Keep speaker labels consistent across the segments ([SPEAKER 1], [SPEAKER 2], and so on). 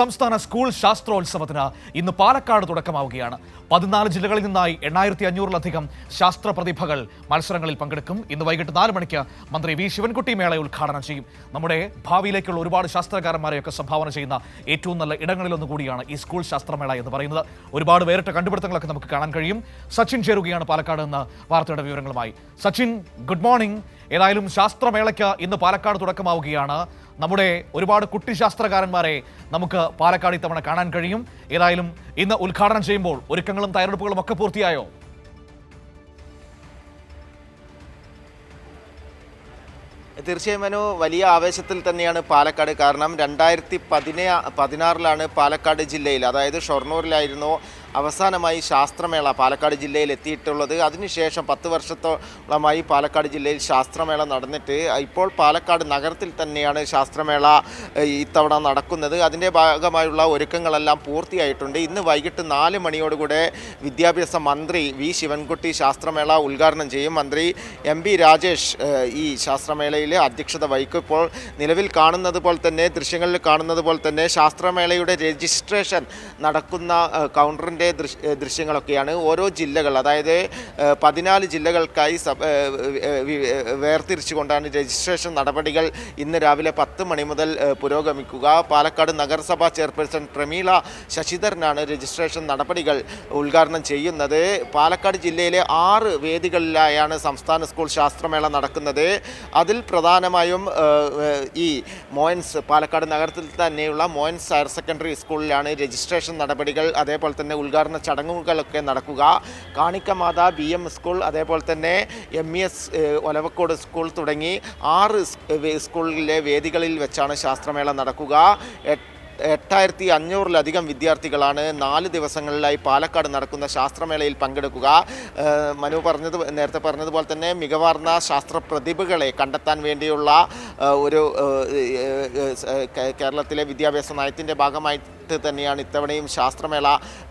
[SPEAKER 1] സംസ്ഥാന സ്കൂൾ ശാസ്ത്രോത്സവത്തിന് ഇന്ന് പാലക്കാട് തുടക്കമാവുകയാണ്. പതിനാല് ജില്ലകളിൽ നിന്നായി എണ്ണായിരത്തി അഞ്ഞൂറിലധികം ശാസ്ത്ര പ്രതിഭകൾ മത്സരങ്ങളിൽ പങ്കെടുക്കും. ഇന്ന് വൈകിട്ട് നാല് മണിക്ക് മന്ത്രി വി ശിവൻകുട്ടി മേള ഉദ്ഘാടനം ചെയ്യും. നമ്മുടെ ഭാവിയിലേക്കുള്ള ഒരുപാട് ശാസ്ത്രകാരന്മാരെയൊക്കെ സംഭാവന ചെയ്യുന്ന ഏറ്റവും നല്ല ഇടങ്ങളിലൊന്നു കൂടിയാണ് ഈ സ്കൂൾ ശാസ്ത്രമേള എന്ന് പറയുന്നത്. ഒരുപാട് വേറിട്ട കണ്ടുപിടുത്തങ്ങളൊക്കെ നമുക്ക് കാണാൻ കഴിയും. സച്ചിൻ ചേരുകയാണ് പാലക്കാട് നിന്ന് വാർത്തയുടെ വിവരങ്ങളുമായി. സച്ചിൻ ഗുഡ് മോർണിംഗ് ഏതായാലും ശാസ്ത്രമേളയ്ക്ക് ഇന്ന് പാലക്കാട് തുടക്കമാവുകയാണ്. നമ്മുടെ ഒരുപാട് കുട്ടി ശാസ്ത്രകാരന്മാരെ നമുക്ക് പാലക്കാട് ഇത്തവണ കാണാൻ കഴിയും. ഏതായാലും ഇന്ന് ഉദ്ഘാടനം ചെയ്യുമ്പോൾ ഒരുക്കങ്ങളും തയ്യാറെടുപ്പുകളും ഒക്കെ പൂർത്തിയായോ?
[SPEAKER 2] തീർച്ചയായും മനു വലിയ ആവേശത്തിൽ തന്നെയാണ് പാലക്കാട് കാരണം രണ്ടായിരത്തി പതിനേ പതിനാറിലാണ് പാലക്കാട് ജില്ലയിൽ അതായത് ഷൊർണൂരിലായിരുന്നു അവസാനമായി ശാസ്ത്രമേള പാലക്കാട് ജില്ലയിൽ എത്തിയിട്ടുള്ളത്. അതിനുശേഷം പത്ത് വർഷത്തോളമായി പാലക്കാട് ജില്ലയിൽ ശാസ്ത്രമേള നടന്നിട്ട് ഇപ്പോൾ പാലക്കാട് നഗരത്തിൽ തന്നെയാണ് ശാസ്ത്രമേള ഇത്തവണ നടക്കുന്നത്. അതിന്റെ ഭാഗമായുള്ള ഒരുക്കങ്ങളെല്ലാം പൂർത്തിയായിട്ടുണ്ട്. ഇന്ന് വൈകിട്ട് നാല് മണിയോടുകൂടെ വിദ്യാഭ്യാസ മന്ത്രി വി. ശിവൻകുട്ടി ശാസ്ത്രമേള ഉദ്ഘാടനം ചെയ്യും. മന്ത്രി എം. പി രാജേഷ് ഈ ശാസ്ത്രമേളയിൽ അധ്യക്ഷത വഹിക്കും. ഇപ്പോൾ നിലവിൽ കാണുന്നത് പോലെ തന്നെ ദൃശ്യങ്ങളിൽ കാണുന്നത് പോലെ തന്നെ ശാസ്ത്രമേളയുടെ രജിസ്ട്രേഷൻ നടക്കുന്ന കൗണ്ടറിന്റെ ഏഹ്, ദൃശ്യങ്ങളൊക്കെയാണ്. ഓരോ ജില്ലകൾ അതായത് പതിനാല് ജില്ലകൾക്കായി വേർതിരിച്ചുകൊണ്ടാണ് രജിസ്ട്രേഷൻ നടപടികൾ ഇന്ന് രാവിലെ പത്ത് മണി മുതൽ പുരോഗമിക്കുക. പാലക്കാട് നഗരസഭാ ചെയർപേഴ്സൺ പ്രമീള ശശിധരനാണ് രജിസ്ട്രേഷൻ നടപടികൾ ഉദ്ഘാടനം ചെയ്യുന്നത്. പാലക്കാട് ജില്ലയിലെ ആറ് വേദികളിലായാണ് സംസ്ഥാന സ്കൂൾ ശാസ്ത്രമേള നടക്കുന്നത്. അതിൽ പ്രധാനമായും ഈ മോയൻസ് പാലക്കാട് നഗരത്തിൽ തന്നെയുള്ള മോയൻസ് ഹയർ സെക്കൻഡറി സ്കൂളിലാണ് രജിസ്ട്രേഷൻ നടപടികൾ. അതേപോലെ തന്നെ ഉദ്ഘാടന ചടങ്ങുകളൊക്കെ നടക്കുക. കാണിക്കമാത ബി എം സ്കൂൾ അതേപോലെ തന്നെ M E S Olavakkode school തുടങ്ങി ആറ് സ്കൂളിലെ വേദികളിൽ വെച്ചാണ് ശാസ്ത്രമേള നടക്കുക. എട്ട് എട്ടായിരത്തി അഞ്ഞൂറിലധികം വിദ്യാർത്ഥികളാണ് നാല് ദിവസങ്ങളിലായി പാലക്കാട് നടക്കുന്ന ശാസ്ത്രമേളയിൽ പങ്കെടുക്കുക. മനു പറഞ്ഞത് നേരത്തെ പറഞ്ഞതുപോലെ തന്നെ മികവാർന്ന ശാസ്ത്ര പ്രതിഭകളെ കണ്ടെത്താൻ വേണ്ടിയുള്ള ഒരു കേരളത്തിലെ വിദ്യാഭ്യാസ നയത്തിന്റെ ഭാഗമായിട്ട് തന്നെയാണ് ഇത്തവണയും ശാസ്ത്രമേള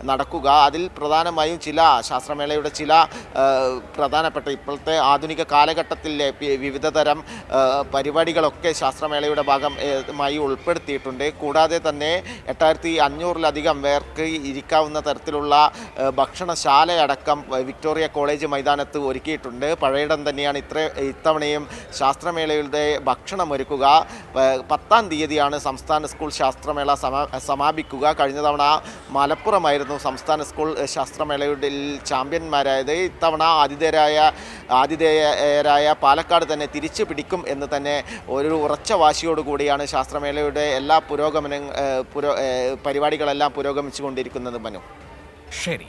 [SPEAKER 2] നടക്കുക. അതിൽ പ്രധാനമായും ചില ശാസ്ത്രമേളയുടെ ചില പ്രധാനപ്പെട്ട ഇപ്പോഴത്തെ ആധുനിക കാലഘട്ടത്തിലെ വിവിധ തരം പരിപാടികളൊക്കെ ശാസ്ത്രമേളയുടെ ഭാഗമായി ഉൾപ്പെടുത്തിയിട്ടുണ്ട്. കൂടാതെ തന്നെ എട്ടായിരത്തി അഞ്ഞൂറിലധികം പേർക്ക് ഇരിക്കാവുന്ന തരത്തിലുള്ള ഭക്ഷണശാലയടക്കം വിക്ടോറിയ കോളേജ് മൈതാനത്ത് ഒരുക്കിയിട്ടുണ്ട്. പഴയിടം തന്നെയാണ് ഇത്ര ഇത്തവണയും ശാസ്ത്രമേളയുടെ ഭക്ഷണം ഒരുക്കുക. പത്താം തീയതിയാണ് സംസ്ഥാന സ്കൂൾ ശാസ്ത്രമേള സമ സമാപിക്കുക. കഴിഞ്ഞ തവണ മലപ്പുറമായിരുന്നു സംസ്ഥാന സ്കൂൾ ശാസ്ത്രമേളയുടെ ചാമ്പ്യന്മാരായത്. ഇത്തവണ ആതിഥേയരായ ആതിഥേയരായ പാലക്കാട് തന്നെ തിരിച്ചു പിടിക്കും എന്ന് തന്നെ ഒരു ഉറച്ച വാശിയോടുകൂടിയാണ് ശാസ്ത്രമേളയുടെ എല്ലാ പുരോഗമന പുരോ പരിപാടികളെല്ലാം പുരോഗമിച്ചു കൊണ്ടിരിക്കുന്നത് മനു.
[SPEAKER 1] ശരി.